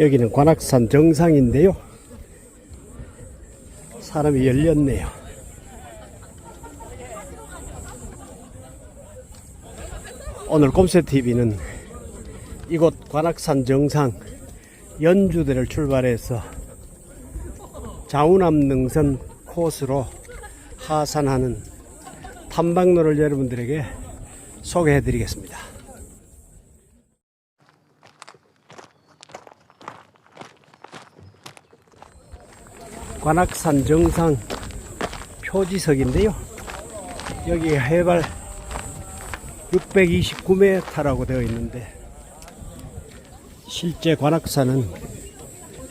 여기는 관악산 정상인데요. 사람이 열렸네요. 오늘 꼼새TV는 이곳 관악산 정상 연주대를 출발해서 자운암 능선 코스로 하산하는 탐방로를 여러분들에게 소개해 드리겠습니다. 관악산 정상 표지석인데요. 여기 해발 629m라고 되어 있는데 실제 관악산은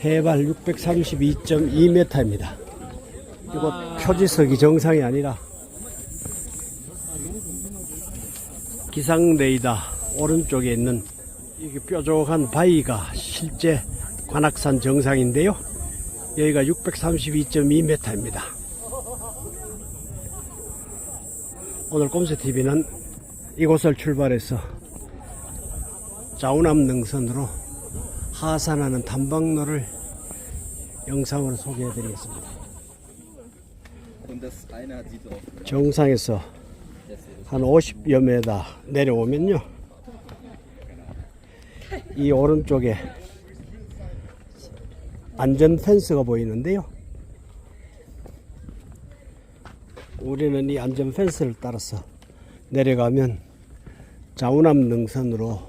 해발 632.2m입니다. 이곳 표지석이 정상이 아니라 기상 레이더 오른쪽에 있는 이게 뾰족한 바위가 실제 관악산 정상인데요. 여기가 632.2m입니다. 오늘 꼼새TV는 이곳을 출발해서 자우남 능선으로 하산하는 탐방로를 영상으로 소개해 드리겠습니다. 정상에서 한 50여 메다 내려오면요. 이 오른쪽에 안전 펜스가 보이는데요. 우리는 이 안전 펜스를 따라서 내려가면 자우남 능선으로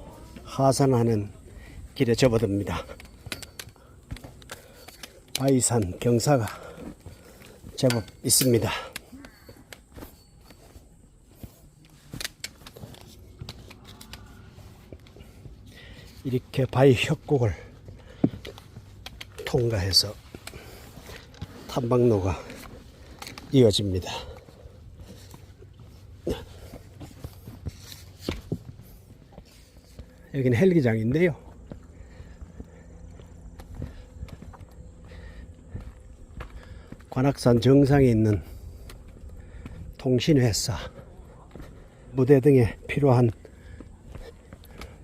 하산하는 길에 접어듭니다. 바이산 경사가 제법 있습니다. 이렇게 바위 협곡을 통과해서 탐방로가 이어집니다. 여기는 헬기장인데요. 관악산 정상에 있는 통신회사, 무대 등에 필요한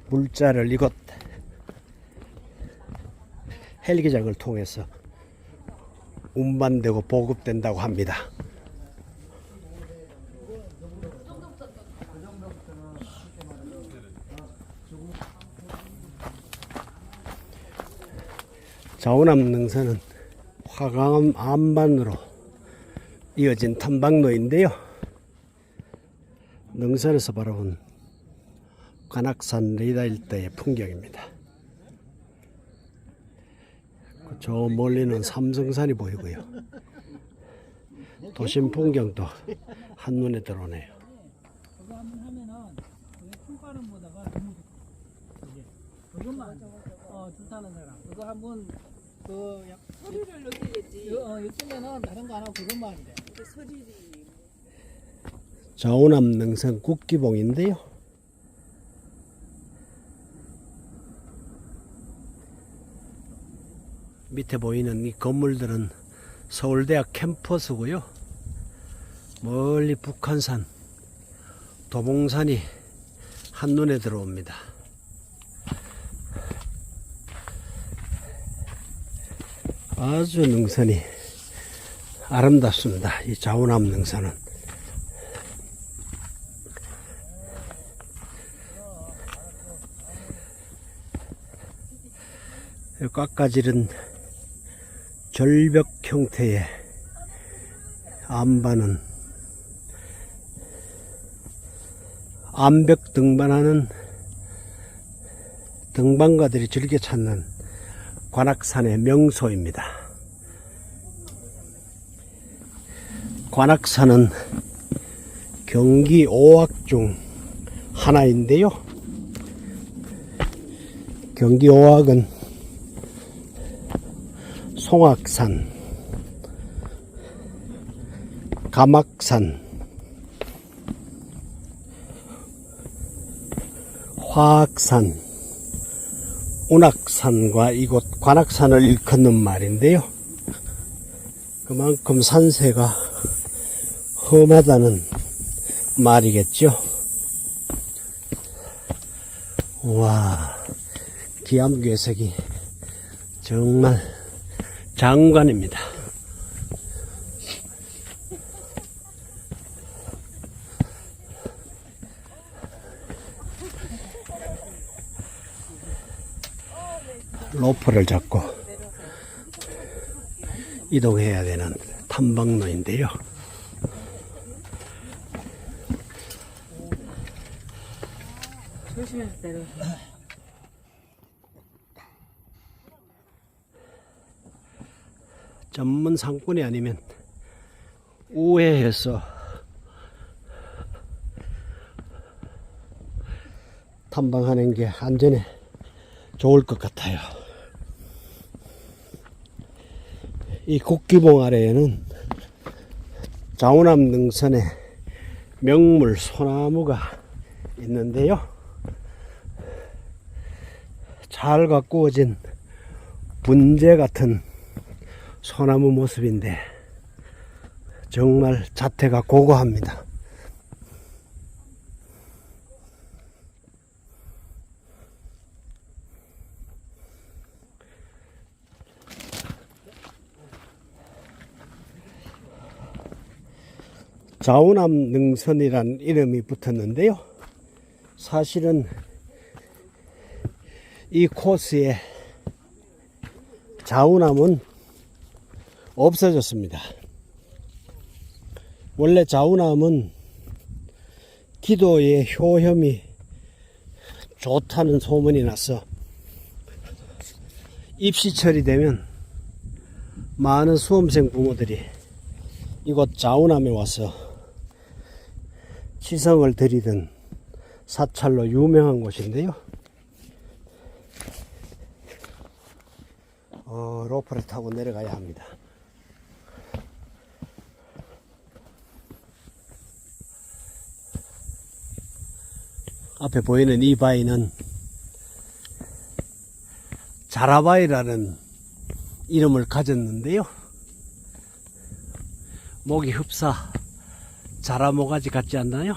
물자를 이곳 헬기장을 통해서 운반되고 보급된다고 합니다. 자원암 능선은 화강암 암반으로 이어진 탐방로인데요. 능선에서 바라본 관악산 레이더 일대의 풍경입니다. 그저 멀리는 삼성산이 보이고요. 도심 풍경도 한눈에 들어오네요. 어 좋다는 그거 한번 그 약. 어 다른 거 안 하고 그것만 돼. 그 소리리. 자오남 능선 국기봉인데요. 밑에 보이는 이 건물들은 서울대학 캠퍼스고요. 멀리 북한산, 도봉산이 한눈에 들어옵니다. 아주 능선이 아름답습니다. 이 자오남 능선은. 이 깎아지른 절벽 형태의 암반은 암벽 등반하는 등반가들이 즐겨 찾는 관악산의 명소입니다. 관악산은 경기 5확 중 하나인데요. 경기 5확은 송악산, 가막산, 화악산, 운악산과 이곳 관악산을 일컫는 말인데요. 그만큼 산세가 험하다는 말이겠죠. 와, 기암괴석이 정말 장관입니다. 로프를 잡고 이동해야 되는 탐방로인데요. 조심해서 내려. 전문 상권이 아니면 우회해서 탐방하는 게 안전에 좋을 것 같아요. 이 국기봉 아래에는 자우남 능선의 명물 소나무가 있는데요. 잘 가꾸어진 분재 같은 소나무 모습인데 정말 자태가 고고합니다. 자우남 능선이란 이름이 붙었는데요. 사실은 이 코스에 자우남은 없어졌습니다. 원래 자우남은 기도의 효험이 좋다는 소문이 나서 입시철이 되면 많은 수험생 부모들이 이곳 자우남에 와서 치성을 드리던 사찰로 유명한 곳인데요. 어, 로프를 타고 내려가야 합니다. 앞에 보이는 이 바위는 자라바위라는 이름을 가졌는데요. 목이 흡사 자라모가지 같지 않나요?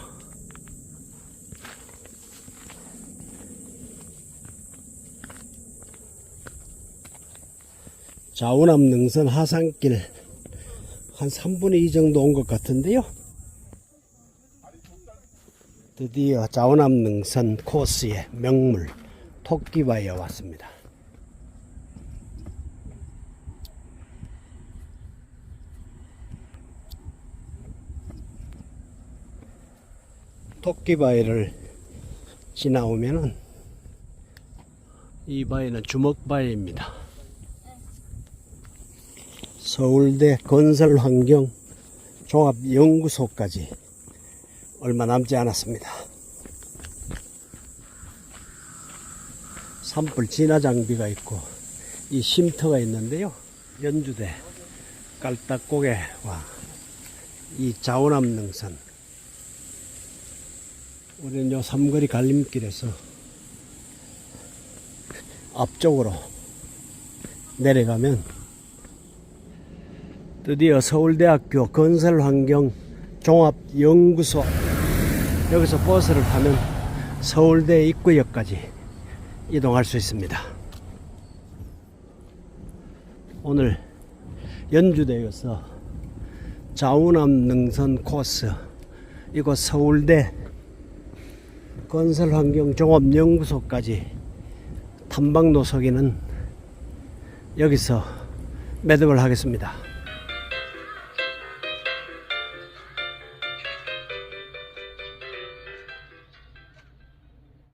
좌우남 능선 하산길 한 3분의 2 정도 온 것 같은데요. 드디어 좌우남 능선 코스의 명물 토끼바위에 왔습니다. 토끼바위를 지나오면은 이 바위는 주먹바위입니다. 서울대 건설환경 종합연구소까지 얼마 남지 않았습니다. 산불 진화 장비가 있고 이 쉼터가 있는데요. 연주대 깔딱고개와 이 자원암 능선 우리는 요 삼거리 갈림길에서 앞쪽으로 내려가면 드디어 서울대학교 건설환경 종합연구소 여기서 버스를 타면 서울대 입구역까지 이동할 수 있습니다. 오늘 연주대에서 좌우남 능선 코스 이곳 서울대 건설환경 종합연구소까지 탐방 노석에는 여기서 매듭을 하겠습니다.